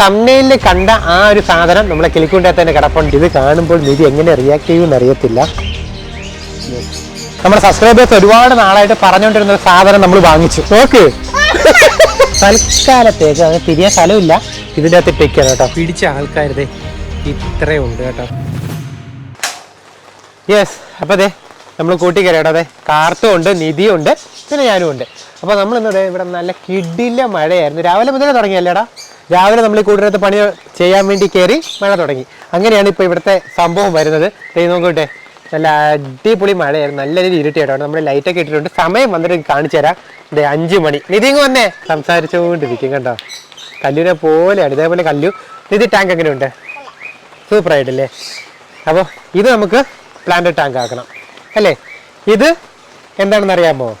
തമ്മനയിൽ കണ്ട ആ ഒരു സാധനം നമ്മളെ കിളിക്കൂന്റെ തന്നെ കിടപ്പുണ്ട്. ഇത് കാണുമ്പോൾ നിധി എങ്ങനെ റിയാക്ട് ചെയ്യുമെന്ന് അറിയത്തില്ല. നമ്മുടെ സബ്സ്ക്രൈബേഴ്സ് ഒരുപാട് നാളായിട്ട് പറഞ്ഞുകൊണ്ടിരുന്ന ഒരു സാധനം നമ്മൾ വാങ്ങിച്ചു. നോക്ക്. തൽക്കാലത്തേക്ക് അത് തിരിയാൻ സ്ഥലമില്ല. ഇതിന്റെ അകത്ത് ഇട്ടേക്കാണ് കേട്ടോ. പിടിച്ച ആൾക്കാരുതേ ഇത്രയുണ്ട് കേട്ടോ. യെസ് അപ്പോൾ അതെ നമ്മൾ കൂട്ടിക്കരട്ടോ അതെ കാർത്തും ഉണ്ട് നിധിയും ഉണ്ട് പിന്നെ ഞാനും ഉണ്ട്. അപ്പോൾ നമ്മൾ ഇന്നത് ഇവിടെ നല്ല കിടില മഴയായിരുന്നു. രാവിലെ മുതലേ തുടങ്ങിയല്ലേടാ? രാവിലെ നമ്മൾ ഈ പണി ചെയ്യാൻ വേണ്ടി കയറി മഴ തുടങ്ങി. അങ്ങനെയാണ് ഇപ്പോൾ ഇവിടുത്തെ സംഭവം വരുന്നത്. ദേ നോക്കട്ടെ നല്ല അടിപൊളി മഴയായിരുന്നു. നല്ല രീതിയിൽ ഇരുട്ടിയാട്ടോ നമ്മൾ ലൈറ്റൊക്കെ ഇട്ടിട്ടുണ്ട്. സമയം വന്നിട്ട് കാണിച്ചു തരാം. ഇതേ അഞ്ച് മണി. നിധി ഇങ്ങ് വന്നേ. സംസാരിച്ചുകൊണ്ടിരിക്കും കണ്ടോ? കല്ലുവിനെ പോലെയാണ്. ഇതേപോലെ കല്ലു. നിധി ടാങ്ക് എങ്ങനെയുണ്ട്? സൂപ്പർ ആയിട്ടില്ലേ? അപ്പോൾ ഇത് നമുക്ക് പ്ലാന്റ് ടാങ്ക് ആക്കണം. അല്ലേ? ഇത് എന്താണെന്ന് അറിയാമോ?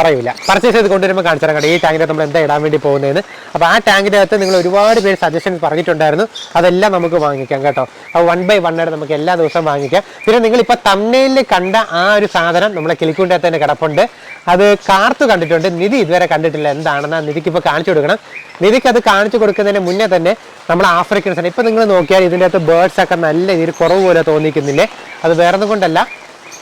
പറയൂല. പർച്ചേസ് ചെയ്ത് കൊണ്ടുവരുമ്പോൾ കാണിച്ചു തരാം ഈ ടാങ്കിനകത്ത് നമ്മൾ എന്താ ഇടാൻ വേണ്ടി പോകുന്നതെന്ന്. അപ്പോൾ ആ ടാങ്കിന്റെ അകത്ത് നിങ്ങൾ ഒരുപാട് പേര് സജഷൻ പറഞ്ഞിട്ടുണ്ടായിരുന്നു. അതെല്ലാം നമുക്ക് വാങ്ങിക്കാം കേട്ടോ. അപ്പോൾ വൺ ബൈ വൺ ആയിട്ട് നമുക്ക് എല്ലാ ദിവസവും വാങ്ങിക്കാം. പിന്നെ നിങ്ങൾ ഇപ്പോൾ തമ്മനയിൽ കണ്ട ആ ഒരു സാധനം നമ്മളെ കിളിക്കൂന്റെ അകത്ത് തന്നെ കിടപ്പുണ്ട്. അത് കാർത്തു കണ്ടിട്ടുണ്ട്. നിധി ഇതുവരെ കണ്ടിട്ടില്ല എന്താണെന്ന് നിധിക്ക് ഇപ്പോൾ കാണിച്ചു കൊടുക്കണം. നിധിക്ക് അത് കാണിച്ചു കൊടുക്കുന്നതിന് മുന്നേ തന്നെ നമ്മൾ ആഫ്രിക്കൻസ് ഇപ്പം നിങ്ങൾ നോക്കിയാൽ ഇതിന്റെ അകത്ത് ബേർഡ്സ് ഒക്കെ നല്ല രീതിയിൽ കുറവ് പോലെ തോന്നിക്കുന്നില്ലേ? അത് വേറെ കൊണ്ടല്ല.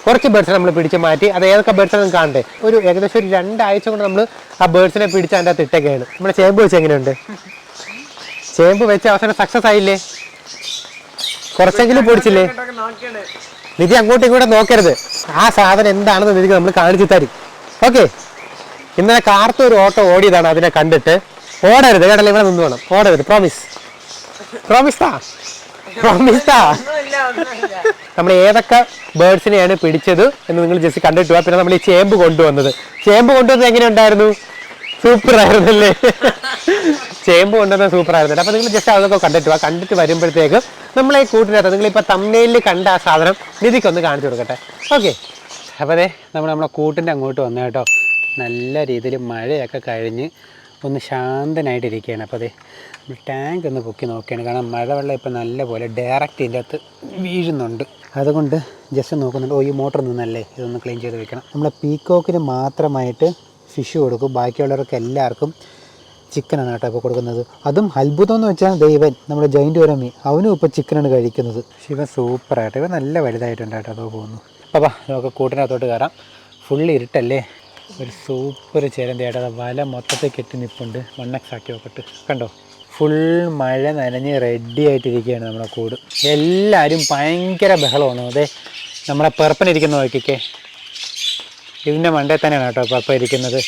കുറച്ച് ബേഡ്സ് നമ്മൾ പിടിച്ച് മാറ്റി അത് ഏതൊക്കെ ബേർഡ്സ് നമുക്ക് കാണണ്ടേ? ഒരു ഏകദേശം ഒരു രണ്ടാഴ്ച കൊണ്ട് നമ്മൾ ആ ബേർഡ്സിനെ പിടിച്ച് അതിന്റെ അകത്ത് ഇട്ടൊക്കെയാണ് നമ്മുടെ ചേമ്പ് വെച്ച് എങ്ങനെയുണ്ട്? ചേമ്പ് വെച്ച് അവസാനം സക്സസ് ആയില്ലേ? കുറച്ചെങ്കിലും പൊടിച്ചില്ലേ? നിധി അങ്ങോട്ടും ഇങ്ങോട്ടും നോക്കരുത്. ആ സാധനം എന്താണെന്ന് നിധിക്ക് നമ്മൾ കാണിച്ചു തരും. ഓക്കെ ഇന്നലെ കാർത്ത് ഒരു ഓട്ടോ ഓടിയതാണ് അതിനെ കണ്ടിട്ട്. ഓടരുത് കേട്ടല്ലേ? ഇവിടെ നിന്ന് വേണം. ഓടരുത്. പ്രോമിസ് പ്രോമിസ് താ? പ്രോമിസ് നമ്മൾ ഏതൊക്കെ ബേർഡ്സിനെയാണ് പിടിച്ചത് എന്ന് നിങ്ങൾ ജസ്റ്റ് കണ്ടിട്ട് പോവാ പിന്നെ നമ്മൾ ഈ ചേമ്പ് കൊണ്ടുവന്നത്. ചേമ്പ് കൊണ്ടുവന്നത് എങ്ങനെ ഉണ്ടായിരുന്നു സൂപ്പർ ആയിരുന്നല്ലേ? ചേമ്പ് കൊണ്ടുവന്നത് സൂപ്പർ ആയിരുന്നു അപ്പൊ നിങ്ങൾ ജസ്റ്റ് അതൊക്കെ കണ്ടിട്ട് പോവാ കണ്ടിട്ട് വരുമ്പോഴത്തേക്ക് നമ്മളെ കൂട്ടിനകത്ത് നിങ്ങൾ ഇപ്പൊ തമ്മനയിൽ കണ്ട ആ സാധനം നിധിക്കൊന്ന് കാണിച്ചു കൊടുക്കട്ടെ. ഓക്കെ അപ്പോൾ അതെ നമ്മൾ നമ്മളെ കൂട്ടിന്റെ അങ്ങോട്ട് വന്നു കേട്ടോ. നല്ല രീതിയിൽ മഴയൊക്കെ കഴിഞ്ഞ് ഒന്ന് ശാന്തനായിട്ടിരിക്കുകയാണ്. അപ്പോൾ അതെ ടാങ്ക് ഒന്ന് പൊക്കി നോക്കുകയാണ്. കാരണം മഴവെള്ളം ഇപ്പോൾ നല്ല പോലെ ഡയറക്റ്റ് ഇതിന്റെ അകത്ത് വീഴുന്നുണ്ട്. അതുകൊണ്ട് ജസ്റ്റ് നോക്കുന്നുണ്ട്. ഓ ഈ മോട്ടർ നിന്നല്ലേ? ഇതൊന്ന് ക്ലീൻ ചെയ്ത് വെക്കണം. നമ്മൾ പീക്കോക്കിന് മാത്രമായിട്ട് ഫിഷ് കൊടുക്കും. ബാക്കിയുള്ളവർക്ക് എല്ലാവർക്കും ചിക്കനാണ് കേട്ടോ ഇപ്പോൾ കൊടുക്കുന്നത്. അതും അത്ഭുതം എന്ന് വെച്ചാൽ ദൈവൻ നമ്മുടെ ജയിന്റ് ഉരമി അവനും ഇപ്പോൾ ചിക്കനാണ് കഴിക്കുന്നത്. ശിവ സൂപ്പറായിട്ട് ഇവ നല്ല വലുതായിട്ടുണ്ട് കേട്ടോ. അതോ പോകുന്നു. അപ്പോൾ നമുക്ക് കൂട്ടിനകത്തോട്ട് കയറാം. ഫുള്ള് ഇരുട്ടല്ലേ? ഒരു സൂപ്പർ ചേരന്തയായിട്ട് അത് വല മൊത്തത്തിൽ കെട്ടി നിൽപ്പുണ്ട് മണ്ണക്സ് ആക്കി നോക്കട്ട്. കണ്ടോ? ഫുൾ മഴ നനഞ്ഞ് റെഡി ആയിട്ടിരിക്കുകയാണ് നമ്മുടെ കൂട്. എല്ലാവരും ഭയങ്കര ബഹളമാണ്. അതെ നമ്മളെ പെർപ്പനിരിക്കുന്ന നോക്കിക്കേ. ഇതിന്റെ മണ്ടേ തന്നെയാണ് കേട്ടോ പെർപ്പ ഇരിക്കുന്നത്.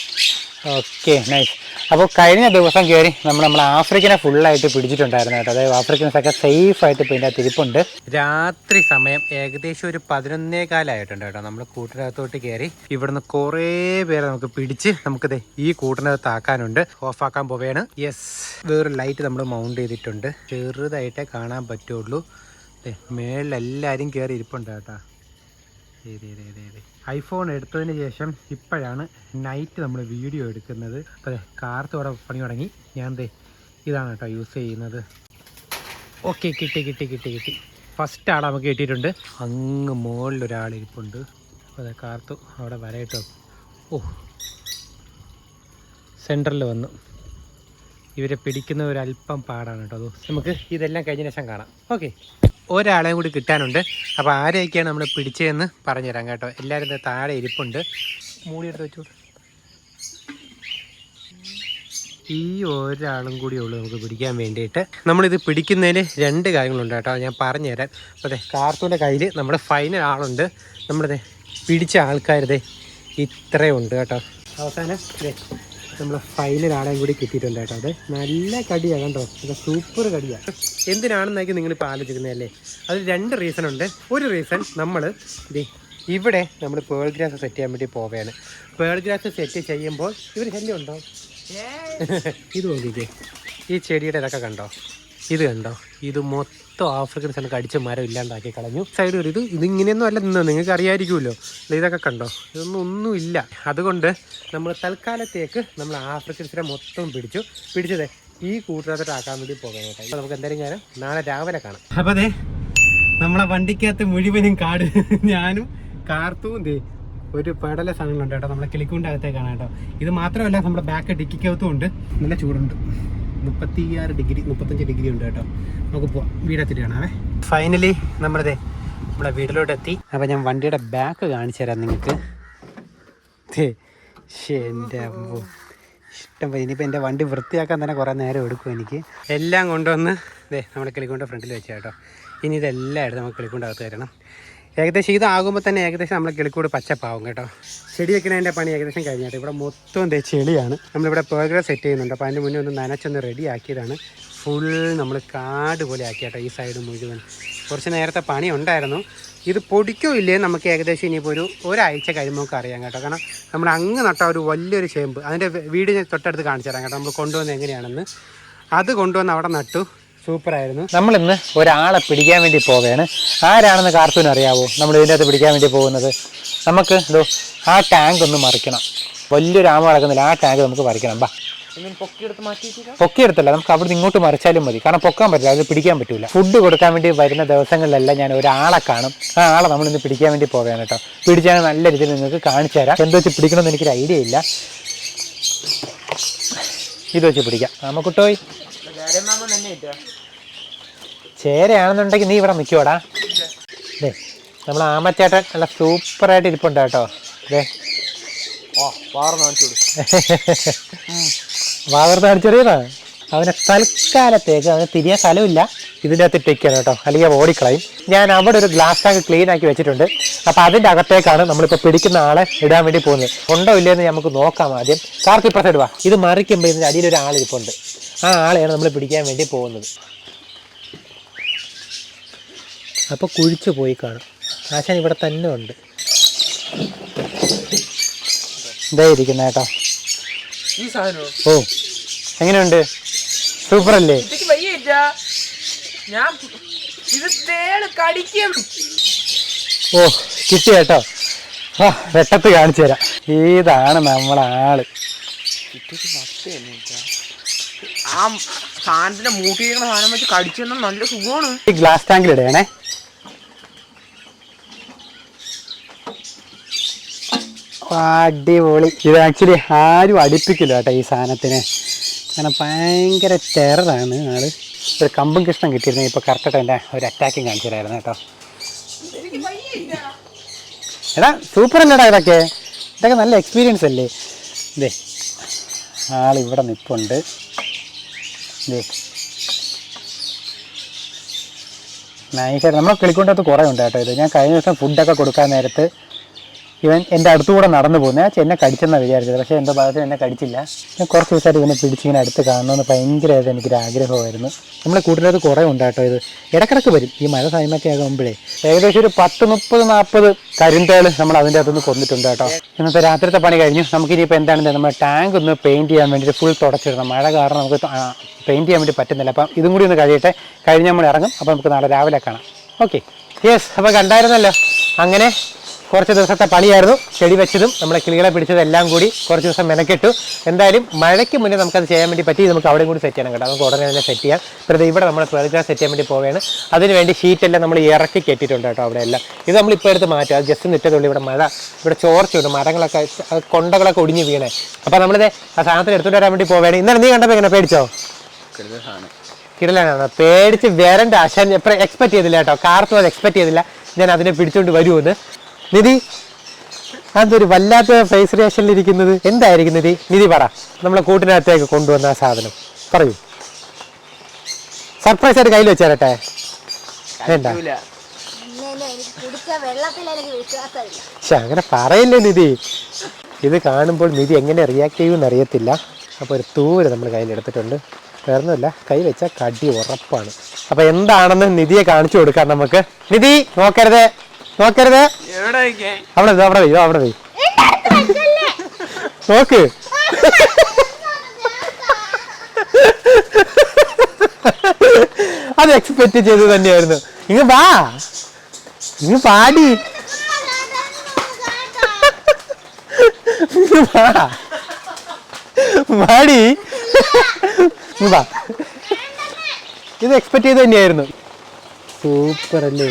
ഓക്കെ നൈസ് അപ്പോൾ കഴിഞ്ഞ ദിവസം കയറി നമ്മൾ നമ്മൾ ആഫ്രിക്കനെ ഫുള്ളായിട്ട് പിടിച്ചിട്ടുണ്ടായിരുന്നു കേട്ടോ. അതായത് ആഫ്രിക്കൻസ് ഒക്കെ സേഫ് ആയിട്ട് ഇപ്പോൾ ഇതിന്റെ തിരിപ്പുണ്ട് രാത്രി സമയം ഏകദേശം ഒരു പതിനൊന്നേ കാലമായിട്ടുണ്ട് കേട്ടോ. നമ്മൾ കൂട്ടിനകത്തോട്ട് കയറി ഇവിടുന്ന് കുറേ പേരെ നമുക്ക് പിടിച്ച് നമുക്കിത് ഈ കൂട്ടിനകത്ത് ആക്കാനുണ്ട്. ഓഫാക്കാൻ പോവുകയാണ് യെസ് വേറൊരു ലൈറ്റ് നമ്മൾ മൗണ്ട് ചെയ്തിട്ടുണ്ട്. ചെറുതായിട്ടേ കാണാൻ പറ്റുള്ളൂ. മേളിലെല്ലാവരും കയറി ഇരിപ്പുണ്ട് കേട്ടോ. ഐഫോൺ എടുത്തതിന് ശേഷം ഇപ്പോഴാണ് നൈറ്റ് നമ്മൾ വീഡിയോ എടുക്കുന്നത്. അപ്പോൾ കാർത്തോടെ പണി തുടങ്ങി. ഞാൻ ദേ ഇതാണ് കേട്ടോ യൂസ് ചെയ്യുന്നത്. ഓക്കെ കിട്ടി കിട്ടി കിട്ടി കിട്ടി. ഫസ്റ്റ് ആളാ നമുക്ക് കിട്ടിയിട്ടുണ്ട്. അങ്ങ് ഇരിപ്പുണ്ട്. അപ്പോൾ അതെ കാർത്തു അവിടെ വരയിട്ടോ ഓ സെന്ററിൽ വന്നു. ഇവരെ പിടിക്കുന്ന ഒരു അല്പം പാടാണ് കേട്ടോ അത് നമുക്ക് ഇതെല്ലാം കഴിഞ്ഞ ശേഷം കാണാം. ഓക്കെ. ഒരാളെയും കൂടി കിട്ടാനുണ്ട്. അപ്പോൾ ആരെയൊക്കെയാണ് നമ്മൾ പിടിച്ചതെന്ന് പറഞ്ഞുതരാം കേട്ടോ. എല്ലാവരും താഴെ ഇരിപ്പുണ്ട്. മൂടി എടുത്ത് വെച്ചു. ഈ ഒരാളും കൂടി ഉള്ളൂ നമുക്ക് പിടിക്കാൻ വേണ്ടിയിട്ട്. നമ്മളിത് പിടിക്കുന്നതിന് രണ്ട് കാര്യങ്ങളുണ്ട് കേട്ടോ. ഞാൻ പറഞ്ഞുതരാം. അപ്പോൾ അതെ കാർത്തൂന്റെ കയ്യിൽ നമ്മുടെ ഫൈനൽ ആളുണ്ട്. നമ്മളിത് പിടിച്ച ആൾക്കാരതെ ഇത്രയുണ്ട് കേട്ടോ. അവസാനം നമ്മൾ ഫൈനൽ ആളെയും കൂടി കിട്ടിയിട്ടുണ്ട് കേട്ടോ. അത് നല്ല കടിയാണ് കണ്ടോ? ഇത് സൂപ്പർ കടിയാണ് എന്തിനാണെന്നായിരിക്കും നിങ്ങളിപ്പോൾ ആലോചിക്കുന്നതല്ലേ അത് രണ്ട് റീസൺ ഉണ്ട്. ഒരു റീസൺ നമ്മൾ ഇത് ഇവിടെ നമ്മൾ പേൾ ഗ്രാസ് സെറ്റ് ചെയ്യാൻ വേണ്ടി പോവുകയാണ്. പേൾ ഗ്രാസ് സെറ്റ് ചെയ്യുമ്പോൾ ഇവർ ശല്യം ഉണ്ടോ? ഇത് നോക്കിക്കേ. ഈ ചെടിയുടെ ഇതൊക്കെ കണ്ടോ? ഇത് കണ്ടോ? ഇത് മൊത്തം ആഫ്രിക്കൻ സ്ഥലം അടിച്ച മരം ഇല്ലാണ്ടാക്കി കളഞ്ഞു. സൈഡ് ഒരു ഇത് ഇതിങ്ങനെയൊന്നും അല്ല നിന്ന് നിങ്ങൾക്ക് അറിയായിരിക്കുമല്ലോ. ദേ ഇതൊക്കെ കണ്ടോ? ഇതൊന്നും ഒന്നുമില്ല അതുകൊണ്ട് നമ്മൾ തൽക്കാലത്തേക്ക് നമ്മൾ ആഫ്രിക്കൻസിനെ മൊത്തം പിടിച്ചു. പിടിച്ചതെ ഈ കൂട്ടിനകത്തോട്ട് ആക്കാൻ വേണ്ടി പോകാൻ കേട്ടോ. നമുക്ക് എന്തായാലും ഞാൻ നാളെ രാവിലെ കാണാം. അപ്പോൾ അതെ നമ്മളെ വണ്ടിക്കകത്ത് മുഴുവനും കാട്. ഞാനും കാർത്തും ദേ ഒരു പടല സാധനങ്ങളുണ്ട് കേട്ടോ. നമ്മളെ കിളിക്കൂന്റെ കേട്ടോ. ഇത് മാത്രമല്ല നമ്മുടെ ബാക്ക് ഡിക്കിക്കകത്തും ഉണ്ട്. നല്ല ചൂടുണ്ട്. മുപ്പത്തി ആറ് ഡിഗ്രി മുപ്പത്തഞ്ച് ഡിഗ്രി ഉണ്ട് കേട്ടോ. നമുക്ക് പോവാം വീടെത്തിട്ട് കാണാവേ. ഫൈനലി നമ്മളതേ നമ്മുടെ വീട്ടിലോട്ട് എത്തി അപ്പോൾ ഞാൻ വണ്ടിയുടെ ബാക്ക് കാണിച്ചു തരാം നിങ്ങൾക്ക്. എന്റെ ഇഷ്ടം പോലെ ഇനിയിപ്പോൾ എന്റെ വണ്ടി വൃത്തിയാക്കാൻ തന്നെ കുറേ നേരം എടുക്കും എനിക്ക്. എല്ലാം കൊണ്ടുവന്ന് ദേ നമ്മുടെ കിളിക്കൊണ്ട് ഫ്രണ്ടിൽ വെച്ചാൽ കേട്ടോ. ഇനി ഇതെല്ലാം എടുത്ത് നമുക്ക് കിളിക്കൊണ്ട് അകത്ത് തരണം ഏകദേശം ഇതാകുമ്പോൾ തന്നെ ഏകദേശം നമ്മൾ കിളിക്കൂട് പച്ചപ്പാവും കേട്ടോ. ചെടി വെക്കുന്നതിന്റെ പണി ഏകദേശം കഴിഞ്ഞിട്ട് ഇവിടെ മൊത്തം എന്താ ചെളിയാണ്. നമ്മളിവിടെ പേർഗ്ര സെറ്റ് ചെയ്യുന്നുണ്ട്. അപ്പോൾ അതിന്റെ മുന്നേ ഒന്ന് നനച്ചൊന്ന് റെഡി ആക്കിയതാണ്. ഫുൾ നമ്മൾ കാട് പോലെ ആക്കി കേട്ടോ ഈ സൈഡ് മുഴുവൻ. കുറച്ച് നേരത്തെ പണി ഉണ്ടായിരുന്നു. ഇത് പൊടിക്കോ ഇല്ലേ നമുക്ക് ഏകദേശം ഇനിയിപ്പോൾ ഒരു ഒരാഴ്ച കഴിയുമ്പോൾ നമുക്ക് അറിയാം കേട്ടോ. കാരണം നമ്മൾ അങ്ങ് നട്ട ഒരു വലിയൊരു ചേമ്പ്. അതിന്റെ വീട് തൊട്ടടുത്ത് കാണിച്ചു തരാം കേട്ടോ. നമ്മൾ കൊണ്ടുവന്ന് എങ്ങനെയാണെന്ന്. അത് കൊണ്ടുവന്ന് അവിടെ നട്ടു. സൂപ്പറായിരുന്നു. നമ്മൾ ഇന്ന് ഒരാളെ പിടിക്കാൻ വേണ്ടി പോവുകയാണ്. ആരാണെന്ന് കാർത്തൂന് അറിയാവോ? നമ്മൾ ഇതിന്റെ അകത്ത് പിടിക്കാൻ വേണ്ടി പോകുന്നത്. നമുക്ക് എന്തോ ആ ടാങ്ക് ഒന്ന് മറിക്കണം. വലിയൊരു ആമ കിടക്കുന്നില്ല. ആ ടാങ്ക് നമുക്ക് മറിക്കണം. ബാ. പൊക്കിയെടുത്തല്ല. നമുക്ക് അവിടുന്ന് ഇങ്ങോട്ട് മറിച്ചാലും മതി. കാരണം പൊക്കാൻ പറ്റില്ല. അത് പിടിക്കാൻ പറ്റില്ല ഫുഡ് കൊടുക്കാൻ വേണ്ടി വരുന്ന ദിവസങ്ങളിലെല്ലാം ഞാൻ ഒരാളെ കാണും. ആ ആളെ നമ്മൾ ഇന്ന് പിടിക്കാൻ വേണ്ടി പോവുകയാണ് കേട്ടോ. പിടിച്ചാൽ നല്ല രീതിയിൽ നിങ്ങൾക്ക് കാണിച്ചു തരാം. എന്ത് വെച്ച് പിടിക്കണമെന്ന് എനിക്കൊരു ഐഡിയ ഇല്ല. ഇത് വെച്ച് പിടിക്കാം. നമുക്കുട്ടോയി ചേരയാണെന്നുണ്ടെങ്കിൽ നീ ഇവിടെ നിൽക്കുവാടാ. ദേ നമ്മൾ ആമച്ചേട്ടൻ നല്ല സൂപ്പറായിട്ട് ഇരിപ്പുണ്ട് കേട്ടോ. അതെ അടിച്ചെറിയതാ അവനെ തൽക്കാലത്തേക്ക് അവന് തിരിയാൻ സ്ഥലമില്ല. ഇതിന്റെ അകത്ത് ഇട്ടേക്കാണ് കേട്ടോ. അല്ലെങ്കിൽ അവ ഓടിക്കളയും. ഞാൻ അവിടെ ഒരു ഗ്ലാസ് ടാങ്ക് ക്ലീൻ ആക്കി വെച്ചിട്ടുണ്ട്. അപ്പോൾ അതിന്റെ അകത്തേക്കാണ് നമ്മളിപ്പോൾ പിടിക്കുന്ന ആളെ ഇടാൻ വേണ്ടി പോകുന്നത്. ഉണ്ടോ ഇല്ലയെന്ന് നമുക്ക് നോക്കാം ആദ്യം. കാർക്ക് ഇപ്പുറത്തെ ഇടുവാ ഇത് മറിക്കുമ്പോൾ ഇതിന്റെ അടിയിൽ ഒരു ആൾ ഇരിപ്പുണ്ട്. ആ ആളെയാണ് നമ്മൾ പിടിക്കാൻ വേണ്ടി പോകുന്നത്. അപ്പോൾ കുഴിച്ചു പോയി കാണും. ആശാൻ ഇവിടെ തന്നെ ഉണ്ട്. ഇതേ ഇരിക്കുന്ന സാധനോ ഓ എങ്ങനെയുണ്ട്? സൂപ്പർ അല്ലേ ഞാൻ ഓ കിട്ടി കേട്ടോ. ആ വെട്ടത്ത് കാണിച്ചു തരാം. ഇതാണ് നമ്മളാൾ ആൾ. ആ സാധനത്തിന്റെ മൂട്ടിയിരിക്കുന്ന സാധനം വെച്ച് കടിച്ചു നല്ല സുഖമാണ്. ഈ ഗ്ലാസ് ടാങ്കിൽ ഇടയണേ അടിപൊളി. ഇത് ആക്ച്വലി ആരും അടുപ്പിക്കില്ല കേട്ടോ ഈ സാധനത്തിന്. കാരണം ഭയങ്കര ടെററാണ് ആൾ. ഒരു കമ്പും കൃഷ്ണം കിട്ടിയിരുന്നു ഇപ്പോൾ കറക്റ്റായിട്ട് എന്റെ ഒരു അറ്റാക്കിങ് കാണിച്ചു തരായിരുന്നു കേട്ടോ. എടാ സൂപ്പർ അല്ലേടാ ഇതൊക്കെ. ഇതൊക്കെ നല്ല എക്സ്പീരിയൻസ് അല്ലേ? ഇതേ ആളിവിടെ നിൽപ്പുണ്ട് ഇതേ. നൈസായിട്ട് നമ്മളെ കിളിക്കൊണ്ടത്ത് കുറേ ഉണ്ട് കേട്ടോ ഇത്. ഞാൻ കഴിഞ്ഞ ദിവസം ഫുഡൊക്കെ കൊടുക്കാൻ നേരത്ത് ഇവൻ എന്റെ അടുത്തുകൂടെ നടന്നു പോകുന്നത് എന്നെ കടിച്ചെന്നാണ് വിചാരിച്ചത്. പക്ഷേ എന്റെ ഭാഗത്ത് എന്നെ കടിച്ചില്ല. ഞാൻ കുറച്ച് ദിവസമായിട്ട് ഇവനെ പിടിച്ചിങ്ങനെ അടുത്ത് കാണണമെന്ന് ഭയങ്കരമായിട്ട് എനിക്കൊരു ആഗ്രഹമായിരുന്നു. നമ്മളെ കൂട്ടിനകത്ത് കുറേ ഉണ്ടായിട്ടോ ഇത്. ഇടക്കിടക്ക് വരും. ഈ മഴ സമയമൊക്കെ ആകുമ്പോഴേ. ഏകദേശം ഒരു പത്ത് മുപ്പത് നാൽപ്പത് കരിന്തേൾ നമ്മൾ അതിന്റെ അകത്തുനിന്ന് കൊന്നിട്ടുണ്ട് കേട്ടോ ഇന്നത്തെ രാത്രിത്തെ പണി കഴിഞ്ഞു. നമുക്കിനിയിപ്പോൾ എന്താണ് നമ്മുടെ ടാങ്ക് ഒന്ന് പെയിന്റ് ചെയ്യാൻ വേണ്ടിയിട്ട് ഫുൾ തുടച്ചിടണം. മഴ കാരണം നമുക്ക് പെയിന്റ് ചെയ്യാൻ വേണ്ടി പറ്റുന്നില്ല. അപ്പം ഇതും കൂടി ഒന്ന് കഴിയട്ടെ. കഴിഞ്ഞ് നമ്മൾ ഇറങ്ങും. അപ്പോൾ നമുക്ക് നാളെ രാവിലെ കാണാം. ഓക്കെ. യെസ്. അപ്പോൾ കണ്ടായിരുന്നല്ലോ. അങ്ങനെ കുറച്ച് ദിവസത്തെ പണിയായിരുന്നു. ചെടി വെച്ചതും നമ്മുടെ കിളികളെ പിടിച്ചതും എല്ലാം കൂടി കുറച്ച് ദിവസം മെനക്കെട്ടു. എന്തായാലും മഴയ്ക്ക് മുന്നേ നമുക്കത് ചെയ്യാൻ വേണ്ടി പറ്റി. നമുക്ക് അവിടെയും കൂടി സെറ്റ് ചെയ്യണം കേട്ടോ. നമുക്ക് ഉടനെ തന്നെ സെറ്റ് ചെയ്യാം. പ്രതി ഇവിടെ നമ്മൾ പേർഗ്രാസ് സെറ്റ് ചെയ്യാൻ വേണ്ടി പോവുകയാണ്. അതിന് വേണ്ടി ഷീറ്റെല്ലാം നമ്മൾ ഇറക്കി കെട്ടിയിട്ടുണ്ട് കേട്ടോ അവിടെ എല്ലാം. ഇത് നമ്മളിപ്പോൾ എടുത്ത് മാറ്റുക അത് ജസ്റ്റ് നിറ്റതുള്ളൂ ഇവിടെ മഴ ഇവിടെ ചോർച്ചയുണ്ട് മരങ്ങളൊക്കെ കൊണ്ടകളൊക്കെ ഒടിഞ്ഞ് വീണേ. അപ്പോൾ നമ്മളിത് ആ സാധനത്തിന് എടുത്തുകൊണ്ട് വരാൻ വേണ്ടി പോവുകയാണ്. ഇന്നലെ നീ കണ്ടപ്പോൾ എങ്ങനെ പേടിച്ചോ? കിടലാണ് പേടിച്ച് വരണ്ട എപ്പോഴും എക്സ്പെക്ട് ചെയ്തില്ല കേട്ടോ. കാർത്തും അത് എക്സ്പെക്ട് ചെയ്തില്ല. ഞാൻ അതിനെ പിടിച്ചുകൊണ്ട് വരുമെന്ന് നിധി അതൊരു വല്ലാത്ത ഫേസ് റിയാക്ഷനിൽ ഇരിക്കുന്നത് എന്തായിരിക്കും നിധി? നിധി പറ. നമ്മളെ കൂട്ടിനകത്തേക്ക് കൊണ്ടുവന്ന ആ സാധനം. പറയൂ. സർപ്രൈസ് ആയിട്ട് കയ്യിൽ വെച്ചേരട്ടെ. വേണ്ട. പക്ഷെ അങ്ങനെ പറയില്ലേ നിധി. ഇത് കാണുമ്പോൾ നിധി എങ്ങനെ റിയാക്ട് ചെയ്യുമെന്ന് അറിയത്തില്ല അപ്പോൾ ഒരു തൂര് നമ്മൾ കയ്യിലെടുത്തിട്ടുണ്ട് വേറൊന്നുമില്ല കൈ വെച്ചാൽ കടി ഉറപ്പാണ്. അപ്പോൾ എന്താണെന്ന് നിധിയെ കാണിച്ചു കൊടുക്കാം നമുക്ക്. നിധി നോക്കരുത്. നോക്കരുത്. എവിടെ അവിടെ ഇതോ, അവിടെ അവിടെ നോക്ക്. അത് എക്സ്പെക്ട് ചെയ്ത് തന്നെയായിരുന്നു. ഇങ്ങ് വാ. ഇങ്ങ് പാടി. വാടി. വാ. ഇത് എക്സ്പെക്ട് ചെയ്ത് തന്നെയായിരുന്നു. സൂപ്പർ അല്ലേ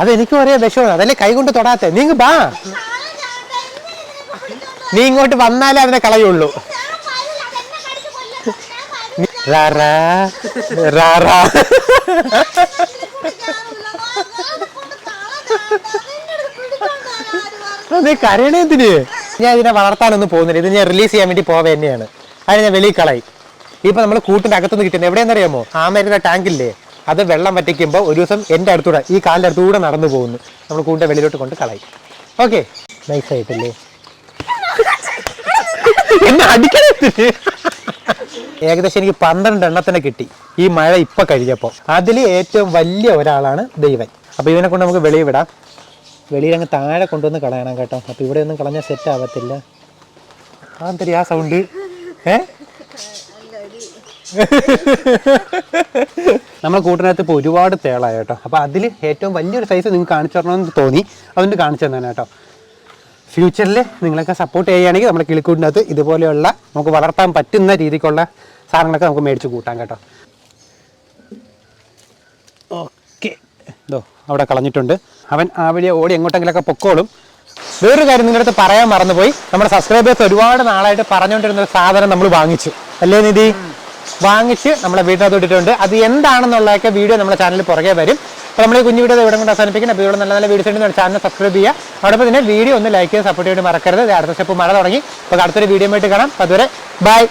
അതെനിക്കും അറിയാം വിഷമാണ് അതല്ലേ കൈകൊണ്ട് തൊടാത്ത? തൊടാത്തെ നീ ഇങ്ങ് ബാ. നീ ഇങ്ങോട്ട് വന്നാലേ അതിനെ കളയുള്ളൂ. നീ കരയണേ എന്തിന്? ഞാൻ ഇതിനെ വളർത്താനൊന്നും പോകുന്നില്ല. ഇത് ഞാൻ റിലീസ് ചെയ്യാൻ വേണ്ടി പോവേ തന്നെയാണ്. അതിന് ഞാൻ വെളിയിൽ കളയും. ഇപ്പൊ നമ്മൾ കൂട്ടിന്റെ അകത്തുനിന്ന് കിട്ടുന്നത് എവിടെയെന്നറിയാമോ ആ മരുന്ന ടാങ്കില്ലേ അത് വെള്ളം വറ്റിക്കുമ്പോൾ ഒരു ദിവസം എന്റെ അടുത്തൂടെ ഈ കാലിന്റെ അടുത്തൂടെ നടന്നു പോകുന്നു. നമ്മൾ കൂട്ടിന്റെ വെളിയിലോട്ട് കൊണ്ട് കളയും. ഓക്കെ നൈസായിട്ടല്ലേ എന്നെ അടിക്കണത്തിന് ഏകദേശം എനിക്ക് പന്ത്രണ്ട് എണ്ണത്തിനെ കിട്ടി. ഈ മഴ ഇപ്പൊ കഴിഞ്ഞപ്പോൾ അതിൽ ഏറ്റവും വലിയ ഒരാളാണ് ദൈവൻ. അപ്പോൾ ഇവനെ കൊണ്ട് നമുക്ക് വെളിയിൽ വിടാം. വെളിയിൽ അങ്ങ് താഴെ കൊണ്ടുവന്ന് കളയണം കേട്ടോ. അപ്പോൾ ഇവിടെ ഒന്നും കളഞ്ഞാൽ സെറ്റ് ആവത്തില്ല. ആ എന്തരി ആ സൗണ്ട് ഏ? നമ്മൾ കൂട്ടിനകത്ത് ഇപ്പോൾ ഒരുപാട് തേളായ കേട്ടോ. അപ്പോൾ അതിൽ ഏറ്റവും വലിയൊരു സൈസ് നിങ്ങൾക്ക് കാണിച്ചു തരണമെന്ന് തോന്നി. അതുകൊണ്ട് കാണിച്ചു തന്നെ കേട്ടോ. ഫ്യൂച്ചറിൽ നിങ്ങളൊക്കെ സപ്പോർട്ട് ചെയ്യുകയാണെങ്കിൽ നമ്മുടെ കിളിക്കൂടിനകത്ത് ഇതുപോലെയുള്ള നമുക്ക് വളർത്താൻ പറ്റുന്ന രീതിക്കുള്ള സാധനങ്ങളൊക്കെ നമുക്ക് മേടിച്ച് കൂട്ടാം കേട്ടോ. ഓക്കെ ഇതോ അവിടെ കളഞ്ഞിട്ടുണ്ട്. അവൻ ആ വഴി ഓടി എങ്ങോട്ടെങ്കിലൊക്കെ പൊക്കോളും. വേറൊരു കാര്യം നിങ്ങളുടെ അടുത്ത് പറയാൻ മറന്നുപോയി. നമ്മുടെ സബ്സ്ക്രൈബേഴ്സ് ഒരുപാട് നാളായിട്ട് പറഞ്ഞുകൊണ്ടിരുന്ന ഒരു സാധനം നമ്മൾ വാങ്ങിച്ചു. അല്ലേ നിധി? വാങ്ങിച്ച് നമ്മളെ വീട്ടിനകത്ത് ഇട്ടിട്ടുണ്ട് അത് എന്താണെന്നുള്ളതൊക്കെ വീഡിയോ നമ്മുടെ ചാനലിൽ പുറകെ വരും. അപ്പോൾ നമ്മൾ കുഞ്ഞു വീഡിയോ ഇവിടെ കൊണ്ട് അവസാനിപ്പിക്കണം. അപ്പോൾ ഇവിടെ നല്ല നല്ല വീഡിയോസ് ഉണ്ട് ചാനൽ സബ്സ്ക്രൈബ് ചെയ്യുക. അതോടൊപ്പം തന്നെ വീഡിയോ ഒന്ന് ലൈക്ക് ചെയ്ത് സപ്പോർട്ട് ചെയ്ത് മറക്കരുത്. അടുത്ത സ്റ്റെപ്പ് മഴ തുടങ്ങി. അപ്പോൾ അടുത്തൊരു വീഡിയോ ആയിട്ട് കാണാം. അതുവരെ bye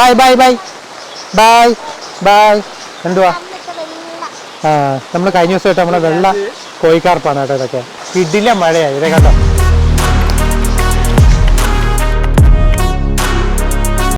bye bye bye bye bye എന്തുവാ? ആ നമ്മൾ കഴിഞ്ഞ ദിവസമായിട്ട് നമ്മുടെ വെള്ള കോഴിക്കാർപ്പാണ് കേട്ടോ ഇതൊക്കെ. ഇടില മഴയായി ഇതേ കണ്ടോ?